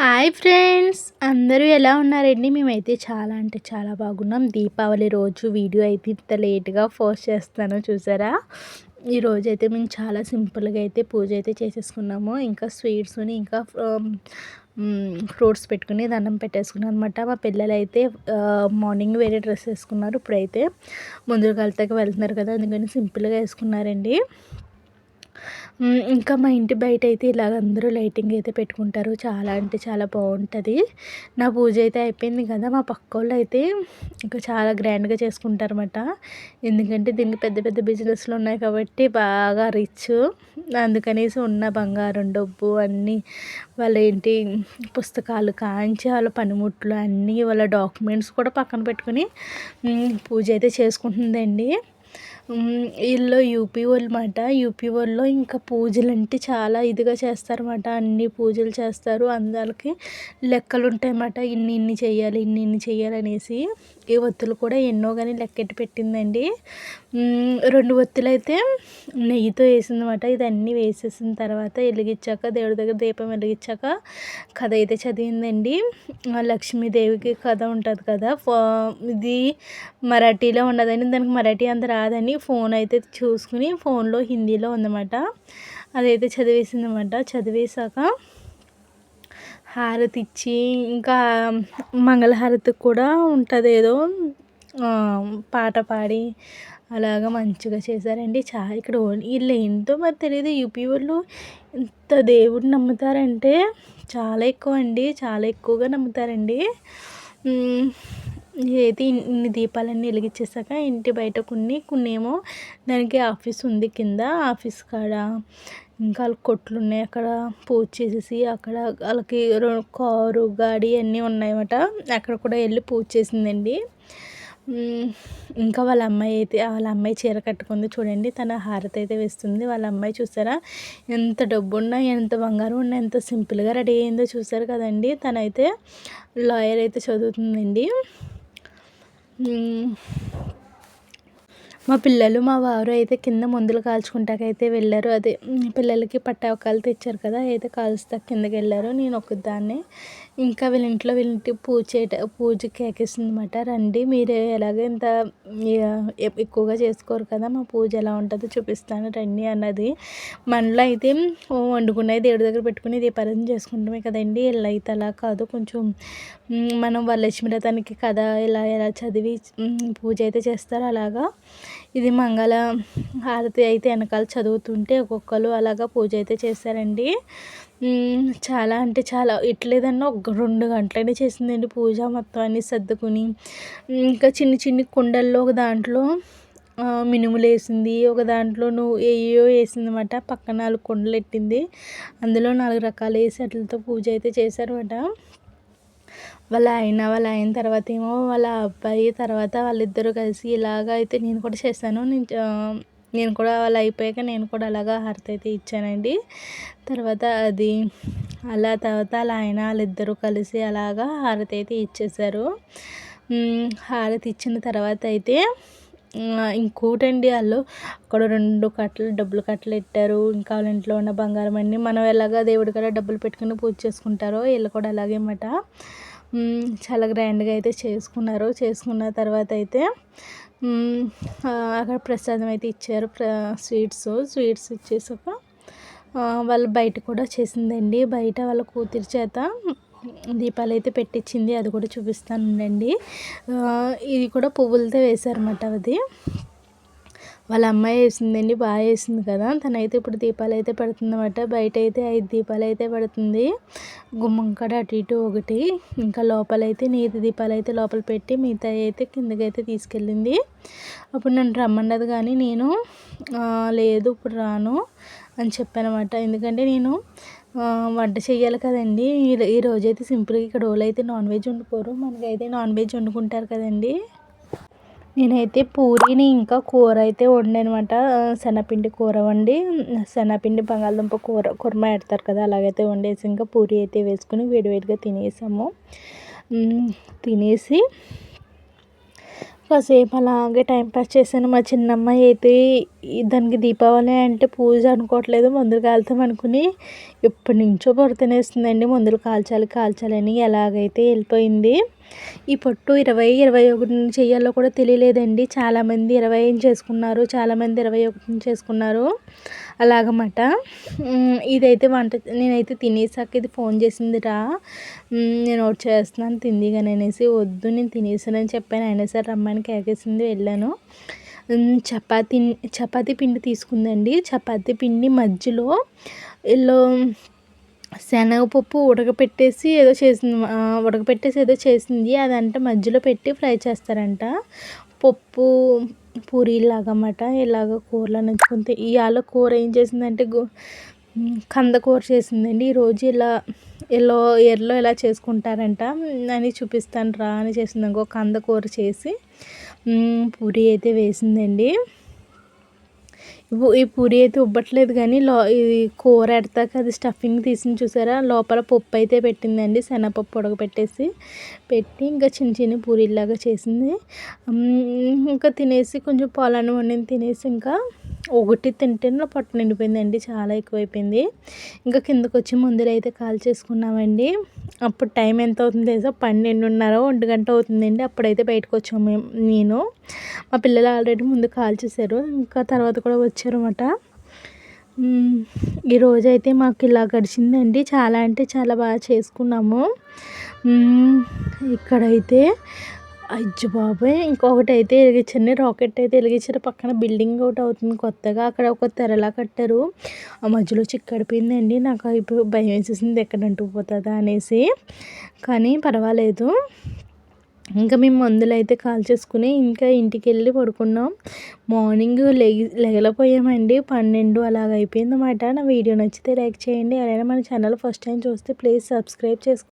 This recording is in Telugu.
హాయ్ ఫ్రెండ్స్ అందరూ ఎలా ఉన్నారండి? మేమైతే చాలా అంటే చాలా బాగున్నాం. దీపావళి రోజు వీడియో అయితే ఇంత లేట్గా పోస్ట్ చేస్తాను చూసారా? ఈరోజు అయితే మేము చాలా సింపుల్గా అయితే పూజ అయితే చేసేసుకున్నాము. ఇంకా స్వీట్స్ని ఇంకా ఫ్రూట్స్ పెట్టుకుని దండం పెట్టేసుకున్నాను అనమాట మా పిల్లలు అయితే మార్నింగ్ వేరే డ్రెస్ వేసుకున్నారు. ఇప్పుడైతే ముందు కలితకి వెళ్తున్నారు కదా అందుకని సింపుల్గా వేసుకున్నారండి. ఇంకా మా ఇంటి బయట అయితే ఇలాగ అందరూ లైటింగ్ అయితే పెట్టుకుంటారు. చాలా అంటే చాలా బాగుంటుంది నా పూజ అయితే అయిపోయింది కదా మా పక్క వాళ్ళు అయితే ఇంకా చాలా గ్రాండ్గా చేసుకుంటారు అనమాట ఎందుకంటే దీనికి పెద్ద పెద్ద బిజినెస్లు ఉన్నాయి కాబట్టి బాగా రిచ్. అందుకనేసి ఉన్న బంగారం డబ్బు అన్నీ వాళ్ళ ఏంటి పుస్తకాలు కాంచి వాళ్ళ పనిముట్లు అన్నీ వాళ్ళ డాక్యుమెంట్స్ కూడా పక్కన పెట్టుకుని పూజ అయితే చేసుకుంటుందండి. వీళ్ళు యూపీ వాళ్ళు మాట యూపీ వాళ్ళు ఇంకా పూజలు అంటే చాలా ఇదిగా చేస్తారన్నమాట అన్ని పూజలు చేస్తారు. అందరికి లెక్కలు ఉంటాయన్నమాట ఇన్ని ఇన్ని చేయాలి ఇన్ని ఇన్ని చేయాలి అనేసి ఈ ఒత్తులు కూడా ఎన్నో కానీ లెక్కెట్టి పెట్టిందండి. రెండు ఒత్తులు అయితే నెయ్యితో వేసిందన్నమాట. ఇదన్నీ వేసేసిన తర్వాత వెలిగించాక దేవుడి దగ్గర దీపం వెలిగించాక కథ అయితే చదివిందండి. లక్ష్మీదేవికి కథ ఉంటుంది కదా. ఇది మరాఠీలో ఉన్నదని దానికి మరాఠీ అంత రాదని ఫోన్ అయితే చూసుకుని ఫోన్లో హిందీలో ఉందన్నమాట. అదైతే చదివేసిందన్నమాట. చదివేశాక హారతి ఇచ్చి ఇంకా మంగళహారతి కూడా ఉంటుంది ఏదో పాట పాడి అలాగా మంచిగా చేశారండి. చాలా ఇక్కడ వీళ్ళు ఏంటో మరి తెలియదు యూపీ వాళ్ళు ఇంత దేవుడిని నమ్ముతారంటే చాలా ఎక్కువ అండి చాలా ఎక్కువగా నమ్ముతారండి. ఇదైతే ఇన్ని దీపాలన్నీ వెలిగించేసాక ఇంటి బయట కొన్ని కొన్ని ఏమో దానికి ఆఫీస్ ఉంది కింద ఆఫీస్ కాడ ఇంకా వాళ్ళకి కొట్లు ఉన్నాయి అక్కడ. పూజ చేసేసి అక్కడ వాళ్ళకి కారు గాడి అన్నీ ఉన్నాయన్నమాట. అక్కడ కూడా వెళ్ళి పూజ చేసిందండి. ఇంకా వాళ్ళ అమ్మాయి అయితే వాళ్ళ అమ్మాయి చీర కట్టుకుంది చూడండి. తన హారతి అయితే వేస్తుంది. వాళ్ళ అమ్మాయి చూసారా? ఎంత డబ్బు ఉన్నా ఎంత బంగారం ఉన్నా ఎంత సింపుల్గా రెడీ అయిందో చూసారు కదండి. తనైతే లాయర్ అయితే చదువుతుందండి. మా పిల్లలు మా వారు అయితే కింద మందులు కాల్చుకుంటాకైతే వెళ్ళారు. అదే పిల్లలకి పట్టావకాలు తెచ్చారు కదా అయితే కాల్చుతా కిందకి వెళ్ళారు. నేను ఒకదాన్నే ఇంకా వీళ్ళ ఇంట్లో వీళ్ళ ఇంటికి పూజ చేయట పూజకి అనమాట రండి మీరు ఎలాగ ఇంత ఎక్కువగా చేసుకోరు కదా మా పూజ ఎలా ఉంటుందో చూపిస్తాను రండి అన్నది. మనలో అయితే వండుకున్నది దేవుడి దగ్గర పెట్టుకుని దీపారాధన చేసుకుంటామే కదండి. ఇలా అయితే అలా కాదు. కొంచెం మనం వరలక్ష్మి రథానికి కథ ఇలా ఎలా చదివి పూజ అయితే చేస్తారో అలాగా. ఇది మంగళ హారతి అయితే వెనకాల చదువుతుంటే ఒక్కొక్కరు అలాగా పూజ అయితే చేశారండి చాలా అంటే చాలా ఎట్లేదన్నా ఒక రెండు గంటలనే చేసిందండి పూజ మొత్తం అన్ని సర్దుకుని. ఇంకా చిన్ని చిన్ని కుండల్లో ఒక దాంట్లో మినుములు వేసింది ఒక దాంట్లో నువ్వు ఏయో వేసింది అనమాట పక్కన నాలుగు కుండలు పెట్టింది. అందులో నాలుగు రకాలు వేసి అట్లతో పూజ అయితే చేశారన్నమాట. వాళ్ళ ఆయన వాళ్ళ అయిన తర్వాత ఏమో వాళ్ళ అబ్బాయి తర్వాత వాళ్ళిద్దరూ కలిసి ఇలాగ అయితే నేను కూడా చేశాను. నేను నేను కూడా వాళ్ళు అయిపోయాక నేను కూడా అలాగా హారతి అయితే ఇచ్చానండి. తర్వాత అది అలా తర్వాత వాళ్ళ ఆయన వాళ్ళిద్దరూ కలిసి అలాగా హారతి అయితే ఇచ్చేసారు హారతి ఇచ్చిన తర్వాత అయితే ఇంకోటండి వాళ్ళు అక్కడ రెండు కట్టలు డబ్బులు కట్టలు పెట్టారు. ఇంకా వాళ్ళ ఇంట్లో ఉన్న బంగారం అన్నీ మనం ఎలాగ దేవుడి కాడ డబ్బులు పెట్టుకుని పూజ చేసుకుంటారో వీళ్ళు కూడా అలాగే అన్నమాట. చాలా గ్రాండ్గా అయితే చేసుకున్నారు. చేసుకున్న తర్వాత అయితే అక్కడ ప్రసాదం అయితే ఇచ్చారు. స్వీట్స్ స్వీట్స్ ఇచ్చేసాక వాళ్ళు బయట కూడా చేసిందండి. బయట వాళ్ళ కూతురి చేత దీపాలు అయితే పెట్టించింది అది కూడా చూపిస్తాను ఉండండి ఇది కూడా పువ్వులతో వేశారన్నమాట అది. వాళ్ళ అమ్మాయి వేసిందండి బాగా వేసింది కదా. తనైతే ఇప్పుడు దీపాలు అయితే పెడుతుందన్నమాట. బయట అయితే ఐదు దీపాలు అయితే పెడుతుంది. గుమ్మం కాడ అటు ఇటు ఒకటి. ఇంకా లోపలైతే నీతి దీపాలు అయితే లోపల పెట్టి మిగతా అయితే కిందకి అయితే తీసుకెళ్ళింది. అప్పుడు నన్ను రమ్మన్నది కానీ నేను లేదు ఇప్పుడు రాను అని చెప్పానమాట. ఎందుకంటే నేను వంట చేయాలి కదండి. ఈ రోజైతే సింపుల్గా ఇక్కడ వాళ్ళు అయితే నాన్ వెజ్ వండుకోరు. మనకైతే నాన్ వెజ్ వండుకుంటారు కదండి. నేనైతే పూరీని ఇంకా కూర అయితే వండానమాట శనగపిండి కూర వండి శనగపిండి బంగాళదుంప కూర కుర్మ పెడతారు కదా అలాగైతే వండేసి ఇంకా పూరి అయితే వేసుకుని వేడివేడిగా తినేసాము. తినేసి కాసేపు అలాగే టైంపాస్ చేశాను. మా చిన్నమ్మాయి అయితే దానికి దీపావళి అంటే పూజ అనుకోవట్లేదు మందులు కాలుతాం అనుకుని ఎప్పటి నుంచో పొరతనేస్తుందండి మందులు కాల్చాలి కాల్చాలని ఎలాగైతే వెళ్ళిపోయింది. ఈ పొట్టు ఇరవై ఇరవై ఒకటి చేయాలో కూడా తెలియలేదండి. చాలామంది ఇరవై చేసుకున్నారు చాలామంది ఇరవై ఒకటి చేసుకున్నారు. అలాగమాట ఇదైతే వంట నేనైతే తినేసాక ఇది ఫోన్ చేసింది రా నేను ఒకటి చేస్తున్నాను తింది అనేసి వద్దు నేను తినేసానని చెప్పాను. అయినా సరే రమ్మని కేకేసింది వెళ్ళాను. చపాతీ చపాతీ పిండి తీసుకుందండి. చపాతీ పిండి మధ్యలో ఎల్లో శనగపప్పు ఉడకపెట్టేసి ఏదో చేసింది ఉడకపెట్టేసి ఏదో చేసింది అదంటే మధ్యలో పెట్టి ఫ్రై చేస్తారంట. పప్పు పూరీలాగా అన్నమాట ఇలాగ కూరలో నంచుకుంటే ఇవాళ కూర ఏం చేసిందంటే గో కంద కూర చేసిందండి. ఈరోజు ఇలా ఎల్లో ఎర్లో ఎలా చేసుకుంటారంట. అని చూపిస్తాను రా అని చేసింది. ఇంకో కంద కూర చేసి పూరి అయితే వేసిందండి. ఈ పూరి అయితే ఉబ్బట్లేదు కానీ లో ఇది కూర ఎడతాక అది స్టఫింగ్ తీసి చూసారా? లోపల పప్పు అయితే పెట్టిందండి శనగపప్పు ఉడకపెట్టేసి పెట్టి ఇంకా చిన్న చిన్న పూరీలాగా చేసింది. ఇంకా తినేసి కొంచెం పొలాన్ని వండింది తినేసి ఇంకా ఒకటి తింటే పట్టు పొట్ట నిండిపోయిందండి చాలా ఎక్కువైపోయింది. ఇంకా కిందకు వచ్చి ముందర అయితే కాల్ చేసుకున్నామండి. అప్పుడు టైం ఎంత అవుతుంది తెలుసా? పన్నెండున్నర ఒంటి గంట అవుతుందండి. అప్పుడైతే బయటకు వచ్చాము మేము నేను. మా పిల్లలు ఆల్రెడీ ముందు కాల్ చేశారు ఇంకా తర్వాత కూడా వచ్చారన్నమాట. ఈరోజు అయితే మాకు ఇలా గడిచిందండి. చాలా అంటే చాలా బాగా చేసుకున్నాము. ఇక్కడైతే అయ్యో బాబాయ్ ఇంకొకటి అయితే వెలిగించండి. రాకెట్ అయితే వెలిగించారు. పక్కన బిల్డింగ్ ఒకటి అవుతుంది. కొత్తగా అక్కడ ఒక తెరలా కట్టారు. ఆ మధ్యలో చిక్కడిపోయిందండి. నాకు ఇప్పుడు భయం వేసేసింది. ఎక్కడ అంటుకుపోతుందా అనేసి. కానీ పర్వాలేదు. ఇంకా మేము మందులు అయితే కాల్ చేసుకుని ఇంకా ఇంటికి వెళ్ళి పడుకున్నాం. మార్నింగ్ లెగి లెగలపోయామండి. పన్నెండు అలాగ అయిపోయింది అన్నమాట నా వీడియో నచ్చితే లైక్ చేయండి. ఎవరైనా మన ఛానల్ ఫస్ట్ టైం చూస్తే ప్లీజ్ సబ్స్క్రైబ్ చేసుకోండి